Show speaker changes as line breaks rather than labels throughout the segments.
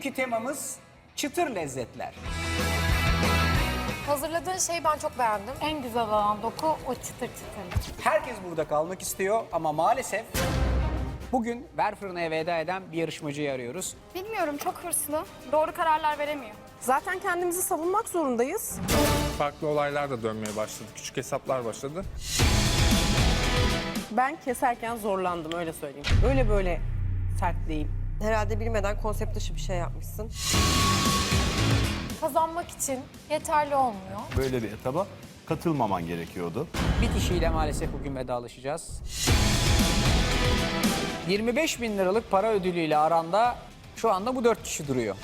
Bugünkü temamız çıtır lezzetler.
Hazırladığın şeyi ben çok beğendim.
En güzel olan doku o çıtır çıtır.
Herkes burada kalmak istiyor ama maalesef bugün ver fırına veda eden bir yarışmacıyı arıyoruz.
Bilmiyorum çok hırslı. Doğru kararlar veremiyor.
Zaten kendimizi savunmak zorundayız.
Farklı olaylar da dönmeye başladı. Küçük hesaplar başladı.
Ben keserken zorlandım öyle söyleyeyim. Öyle böyle sert değil.
Herhalde bilmeden konsept dışı bir şey yapmışsın.
Kazanmak için yeterli olmuyor.
Böyle bir etaba katılmaman gerekiyordu.
Bir kişiyle maalesef bugün vedalaşacağız. 25 bin liralık para ödülüyle aranda şu anda bu dört kişi duruyor.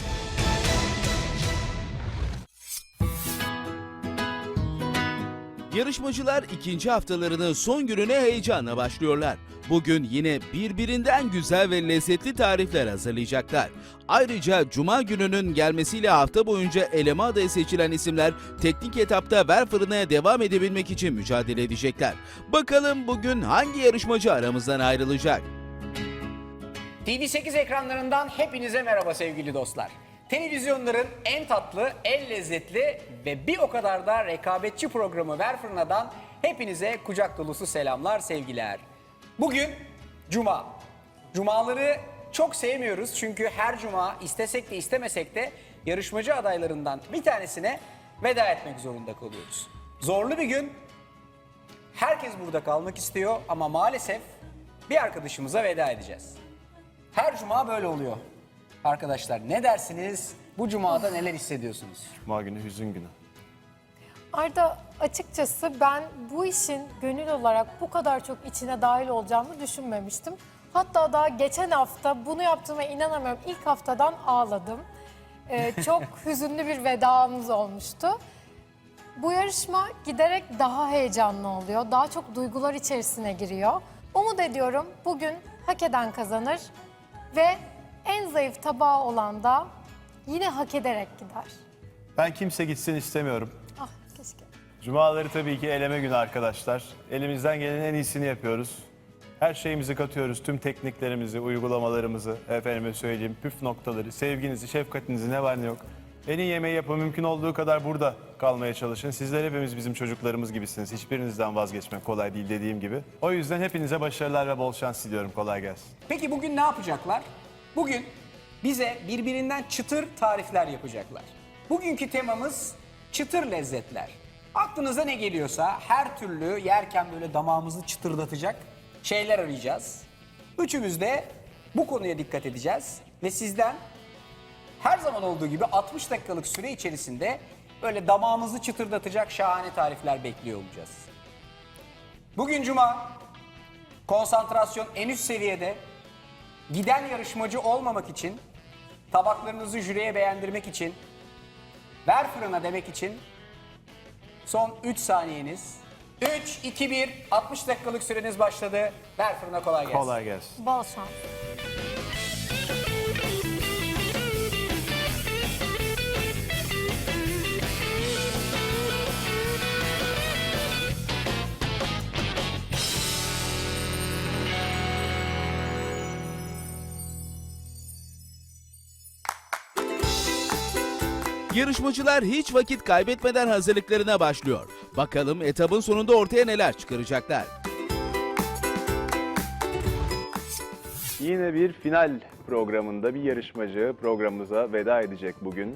Yarışmacılar ikinci haftalarının son gününe heyecanla başlıyorlar. Bugün yine birbirinden güzel ve lezzetli tarifler hazırlayacaklar. Ayrıca Cuma gününün gelmesiyle hafta boyunca eleme adayı seçilen isimler teknik etapta ver fırınaya devam edebilmek için mücadele edecekler. Bakalım bugün hangi yarışmacı aramızdan ayrılacak?
TV8 ekranlarından hepinize merhaba sevgili dostlar. Televizyonların en tatlı, en lezzetli ve bir o kadar da rekabetçi programı Ver Fırına'dan hepinize kucak dolusu selamlar, sevgiler. Bugün Cuma. Cumaları çok sevmiyoruz çünkü her cuma istesek de istemesek de yarışmacı adaylarından bir tanesine veda etmek zorunda kalıyoruz. Zorlu bir gün, herkes burada kalmak istiyor ama maalesef bir arkadaşımıza veda edeceğiz. Her cuma böyle oluyor. Arkadaşlar ne dersiniz? Bu cumada neler hissediyorsunuz?
Cuma günü hüzün günü.
Arda açıkçası ben bu işin gönül olarak bu kadar çok içine dahil olacağımı düşünmemiştim. Hatta daha geçen hafta bunu yaptığıma inanamıyorum. İlk haftadan ağladım. Ee, çok hüzünlü bir vedamız olmuştu. Bu yarışma giderek daha heyecanlı oluyor. Daha çok duygular içerisine giriyor. Umut ediyorum bugün hak eden kazanır ve en zayıf tabağı olan da yine hak ederek gider.
Ben kimse gitsin istemiyorum. Cumaları tabii ki eleme günü arkadaşlar. Elimizden gelenin en iyisini yapıyoruz. Her şeyimizi katıyoruz. Tüm tekniklerimizi, uygulamalarımızı, efendime söyleyeyim, püf noktaları, sevginizi, şefkatinizi ne var ne yok. En iyi yemeği yapın. Mümkün olduğu kadar burada kalmaya çalışın. Sizler hepimiz bizim çocuklarımız gibisiniz. Hiçbirinizden vazgeçmek kolay değil dediğim gibi. O yüzden hepinize başarılar ve bol şans diliyorum. Kolay gelsin.
Peki bugün ne yapacaklar? Bugün bize birbirinden çıtır tarifler yapacaklar. Bugünkü temamız çıtır lezzetler. Aklınıza ne geliyorsa her türlü yerken böyle damağımızı çıtırdatacak şeyler arayacağız. Üçümüz de bu konuya dikkat edeceğiz ve sizden her zaman olduğu gibi 60 dakikalık süre içerisinde böyle damağımızı çıtırdatacak şahane tarifler bekliyor olacağız. Bugün cuma, konsantrasyon en üst seviyede. Giden yarışmacı olmamak için, tabaklarınızı jüriye beğendirmek için, ver fırına demek için son 3 saniyeniz. 3, 2, 1, 60 dakikalık süreniz başladı. Ver fırına kolay gelsin.
Kolay gelsin.
Bol şans.
Yarışmacılar hiç vakit kaybetmeden hazırlıklarına başlıyor. Bakalım etabın sonunda ortaya neler çıkaracaklar.
Yine bir final programında bir yarışmacı programımıza veda edecek bugün.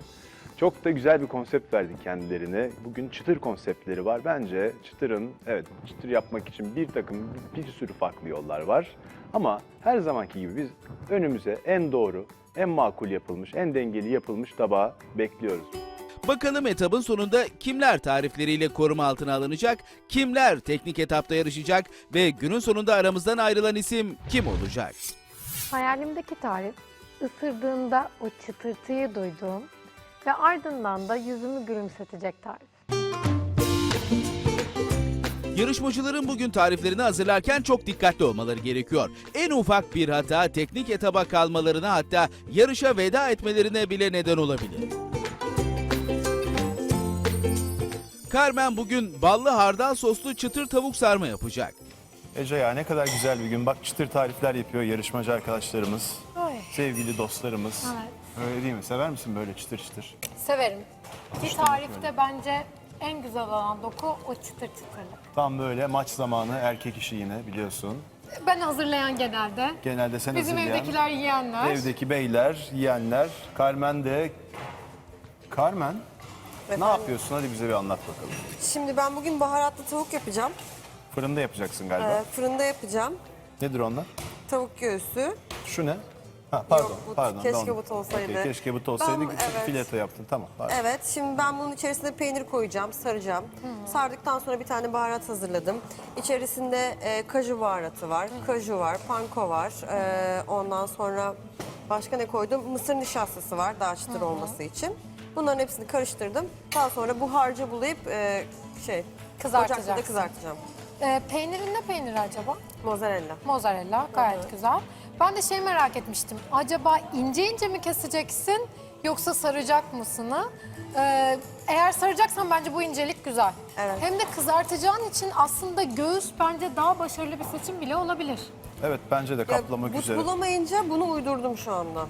Çok da güzel bir konsept verdik kendilerine. Bugün çıtır konseptleri var. Bence çıtırın, evet çıtır yapmak için bir takım bir sürü farklı yollar var. Ama her zamanki gibi biz önümüze en doğru, en makul yapılmış, en dengeli yapılmış tabağı bekliyoruz.
Bakalım etabın sonunda kimler tarifleriyle koruma altına alınacak, kimler teknik etapta yarışacak ve günün sonunda aramızdan ayrılan isim kim olacak?
Hayalimdeki tarif ısırdığında o çıtırtıyı duyduğum ve ardından da yüzümü gülümsetecek tarif.
Yarışmacıların bugün tariflerini hazırlarken çok dikkatli olmaları gerekiyor. En ufak bir hata teknik etaba kalmalarına hatta yarışa veda etmelerine bile neden olabilir. Carmen bugün ballı hardal soslu çıtır tavuk sarma yapacak.
Ece ya ne kadar güzel bir gün. Bak çıtır tarifler yapıyor yarışmacı arkadaşlarımız,
Ay.
sevgili dostlarımız.
Evet.
Öyle değil mi? Sever misin böyle çıtır çıtır?
Severim. Ki tarifte bence en güzel olan doku o çıtır çıtırlık.
Tam böyle maç zamanı erkek işi yine biliyorsun.
Ben hazırlayan genelde.
Genelde sen
Bizim
hazırlayan.
evdekiler yiyenler.
Evdeki beyler, yiyenler. Carmen de... Carmen, ne yapıyorsun? Hadi bize bir anlat bakalım.
Şimdi ben bugün baharatlı tavuk yapacağım.
Fırında yapacaksın galiba.
Ee, fırında yapacağım.
Nedir onlar?
Tavuk göğsü.
Şu ne? Ha, pardon,
Yok, but.
pardon.
Keşke
ben-
but olsaydı.
Okey, keşke but olsaydı.
Ben- evet.
Fileto yaptın. Tamam. pardon.
Evet, şimdi ben bunun içerisine peynir koyacağım, saracağım. Sardıktan sonra bir tane baharat hazırladım. İçerisinde e, kaju baharatı var, kaju var, panko var. E, ondan sonra başka ne koydum? Mısır nişastası var daha çıtır olması için. Bunların hepsini karıştırdım. Daha sonra bu harcı bulayıp e, şey ocakta da kızartacağım.
Ee, peynirin ne peyniri acaba?
Mozzarella.
Mozzarella gayet güzel. Ben de şey merak etmiştim. Acaba ince ince mi keseceksin yoksa saracak mısını? Ee, eğer saracaksan bence bu incelik güzel.
Evet.
Hem de kızartacağın için aslında göğüs bence daha başarılı bir seçim bile olabilir.
Evet bence de
Ya,
kaplamak üzere.
bulamayınca bunu uydurdum şu anda.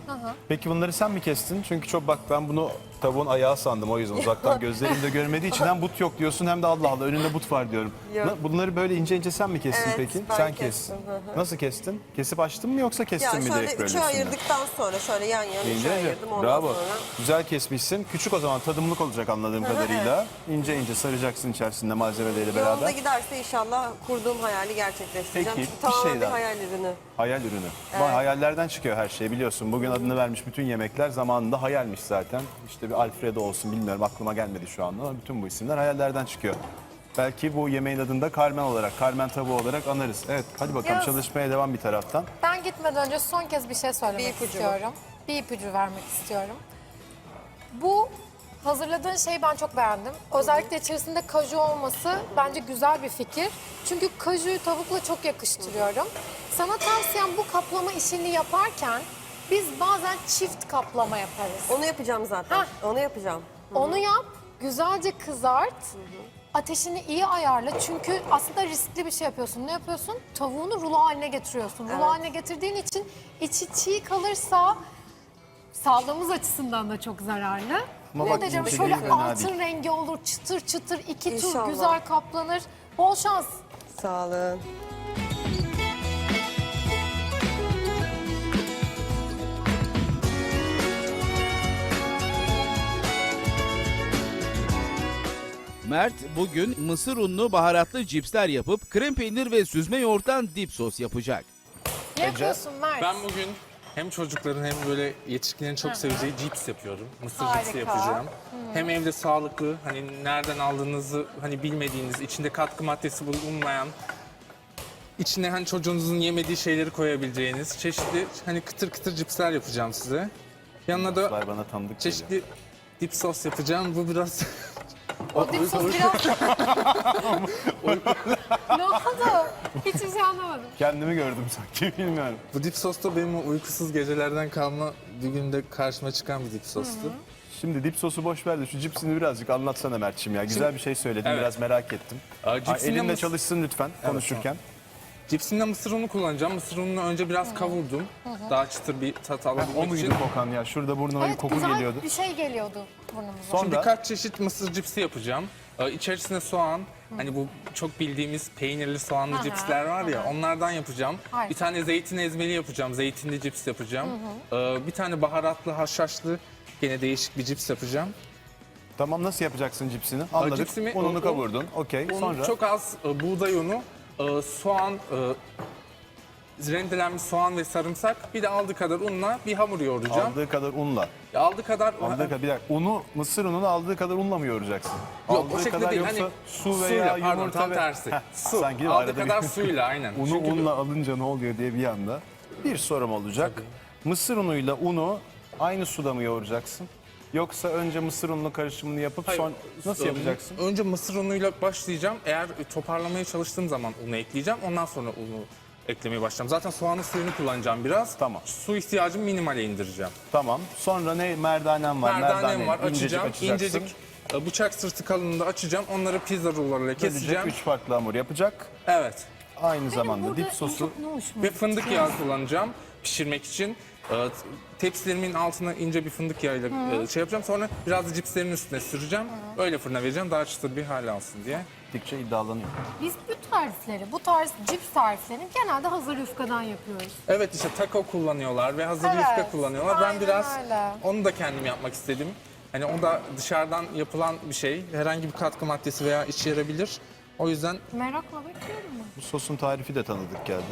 Peki bunları sen mi kestin? Çünkü çok bak ben bunu tavuğun ayağı sandım o yüzden uzaktan gözlerimde görmediği için hem but yok diyorsun hem de Allah Allah önünde but var diyorum.
Yok.
Na- Bunları böyle ince ince sen mi kestin
Evet,
peki?
ben
sen
kestim, hı.
Nasıl kestin? Kesip açtın mı yoksa kestin mi
şöyle
direkt böyle
üçe ayırdıktan sonra şöyle yan yana
İnce
üçe
ince.
ayırdım ondan
Bravo.
sonra.
Güzel kesmişsin. Küçük o zaman tadımlık olacak anladığım kadarıyla. İnce ince saracaksın içerisinde malzemeleriyle
Yolunda
beraber.
giderse inşallah kurduğum hayali gerçekleştireceğim.
Peki,
Çünkü
bir
tamamen
şey
bir
daha.
hayal ürünü.
Hayal ürünü. Vay, hayallerden çıkıyor her şey biliyorsun. Bugün adını vermiş bütün yemekler zamanında hayalmiş zaten. İşte bir Alfredo olsun bilmiyorum aklıma gelmedi şu anda ama bütün bu isimler hayallerden çıkıyor. Belki bu yemeğin adını da Carmen olarak, Carmen tavuğu olarak anarız. Evet hadi bakalım
Yalnız-
çalışmaya devam bir taraftan.
Ben gitmeden önce son kez bir şey söylemek
Bir ipucu
istiyorum. Bir ipucu vermek istiyorum. Bu hazırladığın şeyi ben çok beğendim. Özellikle içerisinde kaju olması bence güzel bir fikir. Çünkü kajuyu tavukla çok yakıştırıyorum. Sana tavsiyem bu kaplama işini yaparken biz bazen çift kaplama yaparız.
Onu yapacağım zaten.
Hah.
Onu yapacağım.
Onu yap, güzelce kızart. Ateşini iyi ayarla çünkü aslında riskli bir şey yapıyorsun. Ne yapıyorsun? Tavuğunu rulo haline getiriyorsun. Rulo
Evet.
haline getirdiğin için içi çiğ kalırsa sağlığımız açısından da çok zararlı.
Ama
ne
bak ince
şöyle
fena
altın
değil.
rengi olur çıtır çıtır iki tur
İnşallah.
güzel kaplanır. Bol şans.
Sağ olun.
Mert bugün mısır unlu baharatlı cipsler yapıp krem peynir ve süzme yoğurttan dip sos yapacak.
Ne yapıyorsun Mert?
Ben bugün hem çocukların hem böyle yetişkinlerin çok seveceği cips yapıyorum. Mısır
Harika.
cipsi yapacağım. Hem evde sağlıklı, hani nereden aldığınızı hani bilmediğiniz, içinde katkı maddesi bulunmayan, içine hani çocuğunuzun yemediği şeyleri koyabileceğiniz çeşitli hani kıtır kıtır cipsler yapacağım size. Yanına da
Bunlar bana tanıdık geliyor.
çeşitli dip sos yapacağım. Bu biraz
O dip sos biraz... ne oldu? Hiçbir şey anlamadım.
Kendimi gördüm sanki bilmiyorum.
bu dip sos da benim o uykusuz gecelerden kalma bir günde karşıma çıkan bir dip sostu.
Şimdi dip sosu boş ver de şu cipsini birazcık anlatsana Mert'ciğim ya. Güzel bir şey söyledin
Evet.
biraz merak ettim.
Aa, cipsinde
elinle
mıs-
çalışsın lütfen konuşurken.
Cipsinde mısır unu kullanacağım. Mısır ununu önce biraz kavurdum. Daha çıtır bir tat alabilmek
o
için.
muydu kokan ya? Şurada burnuma bir
Evet
koku
güzel
geliyordu.
bir şey geliyordu burnumuza.
Sonra
Şimdi birkaç çeşit mısır cipsi yapacağım. Ee, İçerisine soğan, hani bu çok bildiğimiz peynirli soğanlı
Aha,
cipsler var ya onlardan yapacağım.
Harika.
Bir tane zeytin ezmeli yapacağım, zeytinli cips yapacağım. Ee, Bir tane baharatlı, haşhaşlı gene değişik bir cips yapacağım.
tamam nasıl yapacaksın cipsini? Anladık.
cipsimi-
Ununu kavurdun. Okey.
Unu,
Sonra
Çok az e, buğday unu, e, soğan, e, rendelenmiş soğan ve sarımsak. Bir de aldığı kadar unla bir hamur yoğuracağım.
aldığı kadar unla.
Aldığı kadar
Aldığı kadar bir dakika. Unu, mısır ununu aldığı kadar unla mı yoğuracaksın?
Yok
aldığı
o şekilde
kadar
değil.
yoksa
Hani
su veya
suyla,
yumurta
pardon tam
ve...
tersi.
Heh,
Su.
sanki
Aldığı
arada bir-
kadar suyla aynen.
Unu
Çünkü
unla alınca ne oluyor diye bir anda. Bir sorum olacak. Mısır unuyla unu aynı suda mı yoğuracaksın? Yoksa önce mısır unlu karışımını yapıp
Hayır,
son nasıl yapacaksın?
Önce mısır unuyla başlayacağım. Eğer toparlamaya çalıştığım zaman unu ekleyeceğim. Ondan sonra unu eklemeye başlayacağım. Zaten soğanın suyunu kullanacağım biraz.
Tamam.
Su ihtiyacımı minimale indireceğim.
Tamam. Sonra ne merdanem var.
Merdanem var
incecik
açacağım.
açacaksın.
İncecik e, bıçak sırtı kalınlığında açacağım. Onları pizza rulolarıyla
Keseceğim.
keseceğim.
Üç farklı hamur yapacak.
Evet.
Aynı zamanda
Burada
dip sosu
Ve fındık yağı kullanacağım pişirmek için. Ee, Tepsilerimin altına ince bir fındık yağıyla e, şey yapacağım. Sonra biraz da cipslerin üstüne süreceğim. Öyle fırına vereceğim daha çıtır bir hal alsın diye.
gittikçe iddialanıyor.
Biz bu tarifleri, bu tarz cips tariflerini genelde hazır yufkadan yapıyoruz.
Evet işte taco kullanıyorlar ve hazır
Evet,
yufka kullanıyorlar.
aynen
ben biraz
öyle.
onu da kendim yapmak istedim. Hani o da dışarıdan yapılan bir şey. Herhangi bir katkı maddesi veya içerebilir. O yüzden
Merakla bekliyorum ben.
Bu sosun tarifi de tanıdık geldi.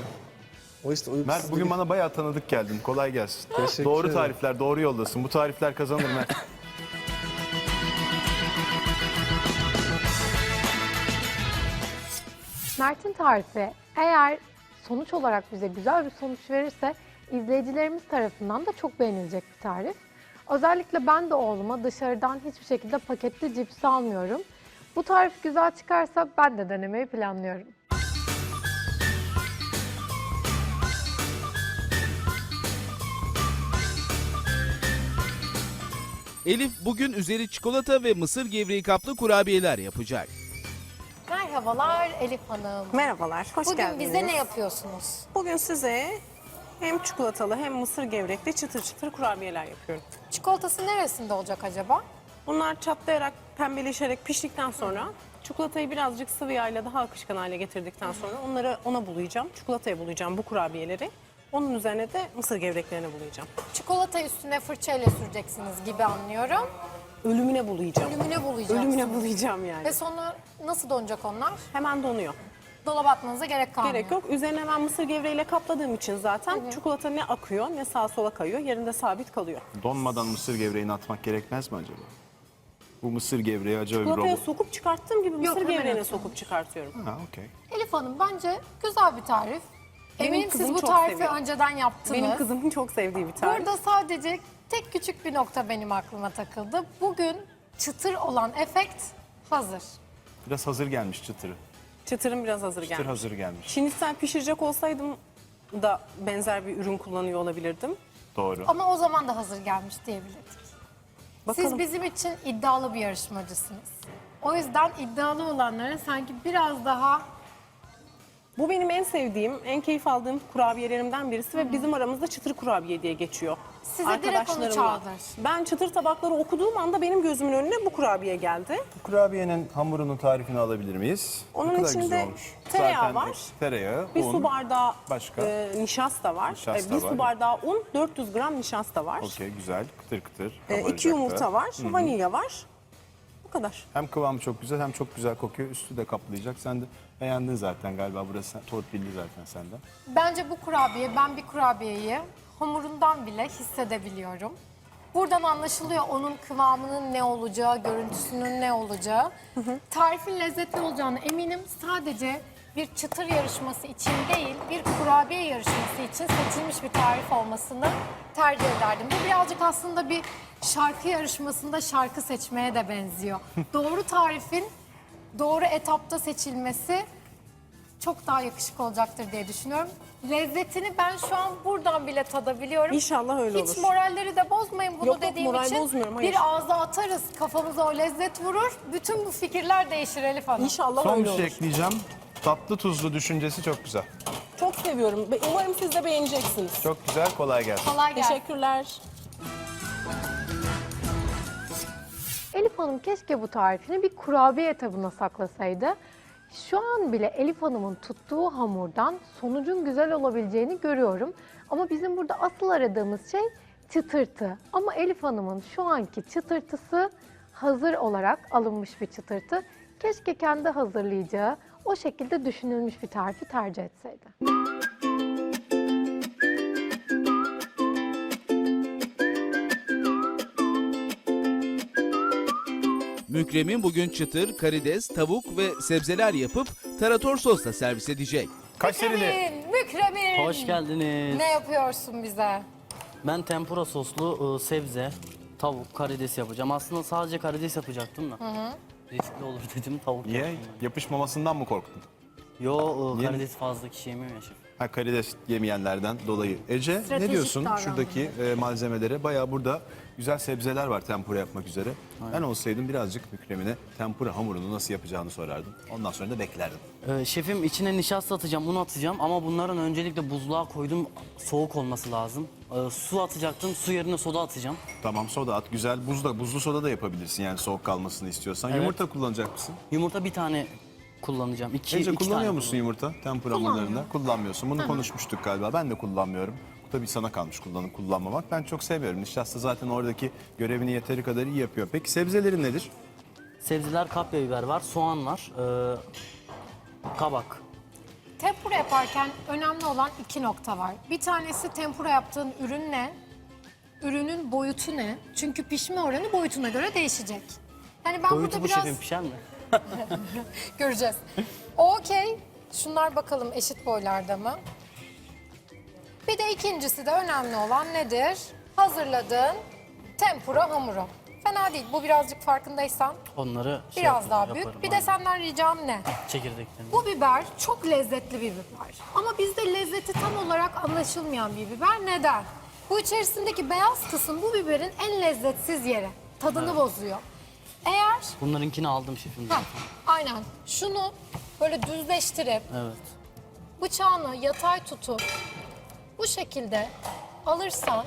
O işte uykusuz
Mert bugün bana bayağı tanıdık geldin. Kolay gelsin.
Teşekkür
doğru
ederim.
tarifler, doğru yoldasın. Bu tarifler kazanır Mert.
Mert'in tarifi eğer sonuç olarak bize güzel bir sonuç verirse izleyicilerimiz tarafından da çok beğenilecek bir tarif. Özellikle ben de oğluma dışarıdan hiçbir şekilde paketli cips almıyorum. Bu tarif güzel çıkarsa ben de denemeyi planlıyorum.
Elif bugün üzeri çikolata ve mısır gevreği kaplı kurabiyeler yapacak.
Merhabalar Elif Hanım.
Merhabalar, hoş
Bugün
geldiniz.
bize ne yapıyorsunuz?
Bugün size hem çikolatalı hem mısır gevrekli çıtır çıtır kurabiyeler yapıyorum.
Çikolatası neresinde olacak acaba?
Bunlar çatlayarak, pembeleşerek piştikten sonra çikolatayı birazcık sıvı yağıyla daha akışkan hale getirdikten sonra onları ona bulayacağım. Çikolataya bulayacağım bu kurabiyeleri. Onun üzerine de mısır gevreklerini bulayacağım.
Çikolata üstüne fırçayla süreceksiniz gibi anlıyorum.
Ölümüne bulayacağım.
Ölümüne bulayacaksınız.
Ölümüne bulayacağım yani.
Ve sonra nasıl donacak onlar?
Hemen donuyor.
Dolaba atmanıza gerek kalmıyor.
Gerek yok. Üzerine ben mısır gevreğiyle kapladığım için zaten çikolata ne akıyor ne sağa sola kayıyor. Yerinde sabit kalıyor.
Donmadan mısır gevreğini atmak gerekmez mi acaba? Bu mısır gevreği acaba bir
Çikolataya
robot.
sokup çıkarttığım gibi mısır
hemen
gevreğine sokup çıkartıyorum.
Ha okey.
Elif Hanım bence güzel bir tarif. Eminim siz
kızım
bu
çok
tarifi
seviyor.
önceden yaptınız.
Benim kızımın çok sevdiği bir tarif.
Burada sadece tek küçük bir nokta benim aklıma takıldı. Bugün çıtır olan efekt hazır.
Biraz hazır gelmiş çıtırı.
Çıtırım biraz hazır
Çıtır
geldi.
hazır gelmiş.
Şinistel pişirecek olsaydım da benzer bir ürün kullanıyor olabilirdim.
Doğru.
Ama o zaman da hazır gelmiş diyebilirdik.
Bakalım.
Siz bizim için iddialı bir yarışmacısınız. O yüzden iddialı olanlara sanki biraz daha
Bu benim en sevdiğim, en keyif aldığım kurabiyelerimden birisi ve bizim aramızda çıtır kurabiye diye geçiyor.
Size direkt onu
Arkadaşlarımla. Ben çıtır tabakları okuduğum anda benim gözümün önüne bu kurabiye geldi.
Bu kurabiyenin hamurunun tarifini alabilir miyiz?
Onun içinde tereyağı
Zaten
var.
Tereyağı,
Bir
un.
su bardağı
Başka?
e, nişasta var.
Nişasta
E, bir
var.
su bardağı un, 400 gram nişasta var.
Okey güzel. Kıtır kıtır.
E,
kabaracak
iki
da.
yumurta var, vanilya var. Bu kadar.
Hem kıvamı çok güzel hem çok güzel kokuyor. Üstü de kaplayacak. Sen de beğendin zaten galiba. Burası torpilli zaten senden.
Bence bu kurabiye, ben bir kurabiyeyi hamurundan bile hissedebiliyorum. Buradan anlaşılıyor onun kıvamının ne olacağı, görüntüsünün ne olacağı. Tarifin lezzetli olacağını eminim. Sadece bir çıtır yarışması için değil, bir kurabiye yarışması için seçilmiş bir tarif olmasını tercih ederdim. Bu birazcık aslında bir şarkı yarışmasında şarkı seçmeye de benziyor. Doğru tarifin doğru etapta seçilmesi çok daha yakışık olacaktır diye düşünüyorum. Lezzetini ben şu an buradan bile tadabiliyorum.
İnşallah öyle
Hiç
olur.
moralleri de bozmayın bunu
Yok, yok,
dediğim
moral
için.
bozmuyorum, hayır.
Bir ağza atarız, kafamıza o lezzet vurur. Bütün bu fikirler değişir Elif Hanım.
İnşallah
Son
öyle
bir
olur.
şey ekleyeceğim. Tatlı tuzlu düşüncesi çok güzel.
Çok seviyorum. Ve Umarım siz de beğeneceksiniz.
Çok güzel. Kolay gelsin.
Kolay gelsin.
Teşekkürler.
Elif Hanım keşke bu tarifini bir kurabiye etabına saklasaydı. Şu an bile Elif Hanım'ın tuttuğu hamurdan sonucun güzel olabileceğini görüyorum. Ama bizim burada asıl aradığımız şey çıtırtı. Ama Elif Hanım'ın şu anki çıtırtısı hazır olarak alınmış bir çıtırtı. Keşke kendi hazırlayacağı, o şekilde düşünülmüş bir tarifi tercih etseydi.
Mükremin bugün çıtır, karides, tavuk ve sebzeler yapıp tarator sosla servis edecek.
Kayseri'de
Mükremin, Mükremin.
Hoş geldiniz.
Ne yapıyorsun bize?
Ben tempura soslu ıı, sebze, tavuk, karides yapacağım. Aslında sadece karides yapacaktım da. Riskli olur dedim tavuk
niye?
yaptım.
Yapışmamasından mı korktun?
Yo
Niye?
karides fazla kişi yemiyor ya şef.
Ha, karides yemeyenlerden dolayı. Ece ne
Stratejik
diyorsun şuradaki e, malzemelere? Bayağı burada güzel sebzeler var tempura yapmak üzere. Ben olsaydım birazcık Mükremine tempura hamurunu nasıl yapacağını sorardım. Ondan sonra da beklerdim.
Ee, şefim içine nişasta atacağım, un atacağım ama bunların öncelikle buzluğa koydum. Soğuk olması lazım. Ee, su atacaktım, su yerine soda atacağım.
Tamam soda at güzel. Buzda, buzlu soda da yapabilirsin yani soğuk kalmasını istiyorsan.
Evet.
Yumurta kullanacak mısın?
Yumurta bir tane kullanacağım. İki,
Ece
iki
kullanıyor
tane
musun yumurta tempura hamurlarında? Kullanmıyorsun. Bunu konuşmuştuk galiba. Ben de kullanmıyorum. Bu tabii sana kalmış kullanıp kullanmamak. Ben çok seviyorum. Nişasta zaten oradaki görevini yeteri kadar iyi yapıyor. Peki sebzelerin nedir?
Sebzeler kapya biber var, soğan var, ee, kabak.
Tempura yaparken önemli olan iki nokta var. Bir tanesi tempura yaptığın ürün ne? Ürünün boyutu ne? Çünkü pişme oranı boyutuna göre değişecek. Yani ben
Boyutu
burada
bu
biraz
pişer mi?
göreceğiz. Okey. Şunlar bakalım eşit boylarda mı? Bir de ikincisi de önemli olan nedir? Hazırladığın tempura hamuru. Fena değil. Bu birazcık farkındaysan
Onları şey
biraz
yaparım,
daha
yaparım,
büyük. Bir de
aynen.
senden ricam ne?
Çekirdeklerini.
Bu biber çok lezzetli bir biber. Ama bizde lezzeti tam olarak anlaşılmayan bir biber. Neden? Bu içerisindeki beyaz kısım bu biberin en lezzetsiz yeri. Tadını bozuyor. Eğer
Bunlarınkini aldım şefim
Heh, aynen şunu böyle düzleştirip
Evet.
bıçağını yatay tutup bu şekilde alırsan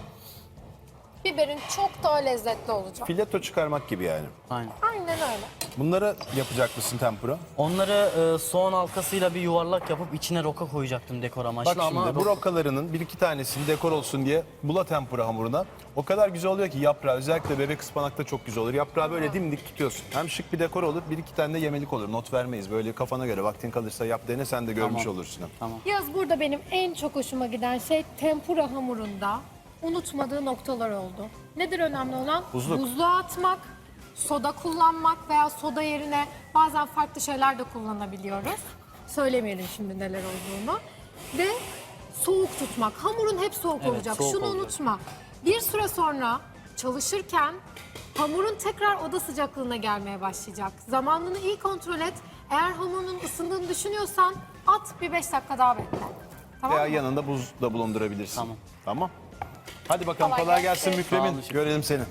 biberin çok daha lezzetli olacak.
Fileto çıkarmak gibi yani.
Aynen.
Aynen öyle.
Bunlara yapacak mısın tempura?
Onları e, soğan halkasıyla bir yuvarlak yapıp içine roka koyacaktım dekor amaçlı
Bak şimdi
ama
bu
ro-
rokalarının bir iki tanesini dekor olsun diye bula tempura hamuruna. O kadar güzel oluyor ki yaprağı özellikle bebek ıspanakta çok güzel olur. Yaprağı böyle dimdik tutuyorsun. Hem şık bir dekor olur bir iki tane de yemelik olur. Not vermeyiz. Böyle kafana göre vaktin kalırsa yap dene sen de görmüş
Tamam.
olursun.
Tamam.
Yaz burada benim en çok hoşuma giden şey tempura hamurunda unutmadığı noktalar oldu. Nedir önemli olan?
Buzluk.
Buzluğa atmak, soda kullanmak veya soda yerine bazen farklı şeyler de kullanabiliyoruz. Söylemeyelim şimdi neler olduğunu. Ve soğuk tutmak. Hamurun hep soğuk
Evet,
olacak.
soğuk
Şunu
olacak.
unutma. Bir süre sonra çalışırken hamurun tekrar oda sıcaklığına gelmeye başlayacak. Zamanını iyi kontrol et. Eğer hamurun ısındığını düşünüyorsan at bir beş dakika daha bekle. Tamam
Veya
mı?
yanında buz da bulundurabilirsin.
Tamam.
Tamam. Hadi bakalım
Kolay
kolay,
gelsin.
Mükremin. Görelim seni.